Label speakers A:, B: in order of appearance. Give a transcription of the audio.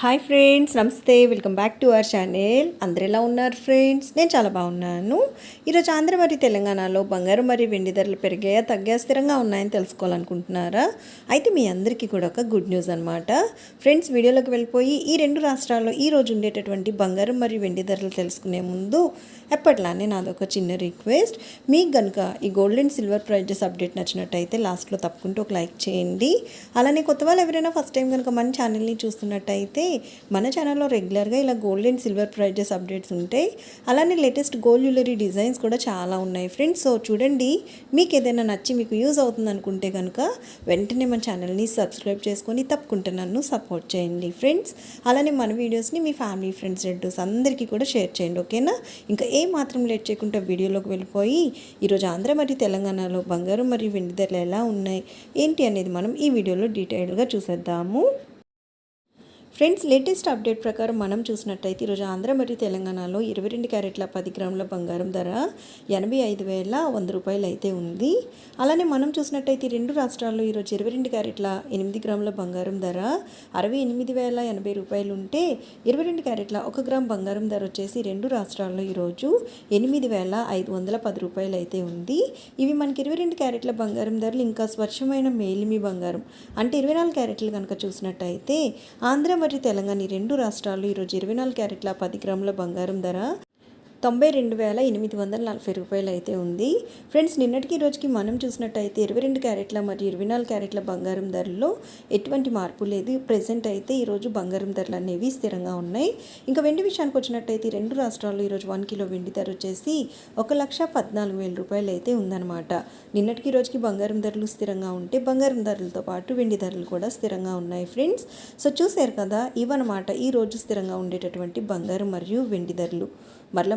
A: Hi friends నమస్తే. Welcome back to our channel అందరు ఎలా ఉన్నారు ఫ్రెండ్స్ నేను చాలా బాగున్నాను. ఈరోజు ఆంధ్ర మరియు తెలంగాణలో బంగారం మరియు వెండి ధరలు పెరిగాయా తగ్గా స్థిరంగా ఉన్నాయని తెలుసుకోవాలనుకుంటున్నారా? అయితే మీ అందరికీ కూడా ఒక గుడ్ న్యూస్ అనమాట ఫ్రెండ్స్ వీడియోలోకి వెళ్ళిపోయి ఈ రెండు రాష్ట్రాల్లో ఈ రోజు ఉండేటటువంటి బంగారం మరియు వెండి ధరలు తెలుసుకునే ముందు ఎప్పట్లానే నాదొక చిన్న రిక్వెస్ట్ మీకు కనుక ఈ gold and silver prices update నచ్చినట్టయితే లాస్ట్లో తప్పకుండా ఒక లైక్ చేయండి. అలానే కొత్త వాళ్ళు ఎవరైనా ఫస్ట్ టైం కనుక మన ఛానల్ని చూస్తున్నట్టయితే మన ఛానల్లో రెగ్యులర్గా ఇలా gold and silver prices updates ఉంటాయి. అలానే లేటెస్ట్ గోల్డ్ జ్యువెలరీ డిజైన్స్ కూడా చాలా ఉన్నాయి ఫ్రెండ్స్ సో చూడండి మీకు ఏదైనా నచ్చి మీకు యూజ్ అవుతుంది అనుకుంటే కనుక వెంటనే మన ఛానల్ని సబ్స్క్రైబ్ చేసుకొని తప్పకుండా నన్ను సపోర్ట్ చేయండి ఫ్రెండ్స్ అలానే మన వీడియోస్ని మీ ఫ్యామిలీ ఫ్రెండ్స్ రెడ్యూస్ అందరికీ కూడా షేర్ చేయండి ఓకేనా ఇంకా ఏ మాత్రం లేట్ చేయకుండా వీడియోలోకి వెళ్ళిపోయి ఈరోజు ఆంధ్ర మరియు తెలంగాణలో బంగారం మరియు వెండి ధరలు ఎలా ఉన్నాయి ఏంటి అనేది మనం ఈ వీడియోలో డీటెయిల్గా చూసేద్దాము. ఫ్రెండ్స్ లేటెస్ట్ అప్డేట్ ప్రకారం మనం చూసినట్టయితే ఈరోజు ఆంధ్ర మరియు తెలంగాణలో ఇరవై రెండు క్యారెట్ల పది గ్రాముల బంగారం ధర ఎనభై ఐదు వేల వంద రూపాయలు అయితే ఉంది. అలానే మనం చూసినట్టయితే రెండు రాష్ట్రాల్లో ఈరోజు ఇరవై రెండు క్యారెట్ల ఎనిమిది గ్రాముల బంగారం ధర అరవై ఎనిమిది వేల ఎనభై రూపాయలు ఉంటే ఇరవై రెండు క్యారెట్ల ఒక గ్రామ్ బంగారం ధర వచ్చేసి రెండు రాష్ట్రాల్లో ఈరోజు ఎనిమిది వేల ఐదు వందల పది రూపాయలు అయితే ఉంది. ఇవి మనకి ఇరవై రెండు క్యారెట్ల బంగారం ధరలు ఇంకా స్వచ్ఛమైన మేలిమి బంగారం అంటే ఇరవై నాలుగు క్యారెట్లు కనుక చూసినట్టయితే ఆంధ్ర మరియు తెలంగాణ ఈ రెండు రాష్ట్రాలు ఈరోజు ఇరవై నాలుగు క్యారెట్ల పది గ్రాముల బంగారం ధర తొంభై రెండు వేల ఎనిమిది వందల నలభై రూపాయలు అయితే ఉంది. ఫ్రెండ్స్ నిన్నటికి రోజుకి మనం చూసినట్టయితే ఇరవై రెండు క్యారెట్ల మరియు ఇరవై నాలుగు క్యారెట్ల బంగారం ధరల్లో ఎటువంటి మార్పు లేదు. ప్రజెంట్ అయితే ఈరోజు బంగారం ధరలు అనేవి స్థిరంగా ఉన్నాయి. ఇంకా వెండి విషయానికి వచ్చినట్టయితే రెండు రాష్ట్రాల్లో ఈరోజు వన్ కిలో వెండి ధర వచ్చేసి ఒక లక్ష పద్నాలుగు వేల రూపాయలు అయితే ఉందన్నమాట. నిన్నటికి రోజుకి బంగారం ధరలు స్థిరంగా ఉంటే బంగారం ధరలతో పాటు వెండి ధరలు కూడా స్థిరంగా ఉన్నాయి ఫ్రెండ్స్. సో చూశారు కదా ఇవన్నమాట ఈ రోజు స్థిరంగా ఉండేటటువంటి బంగారం మరియు వెండి ధరలు. మరలా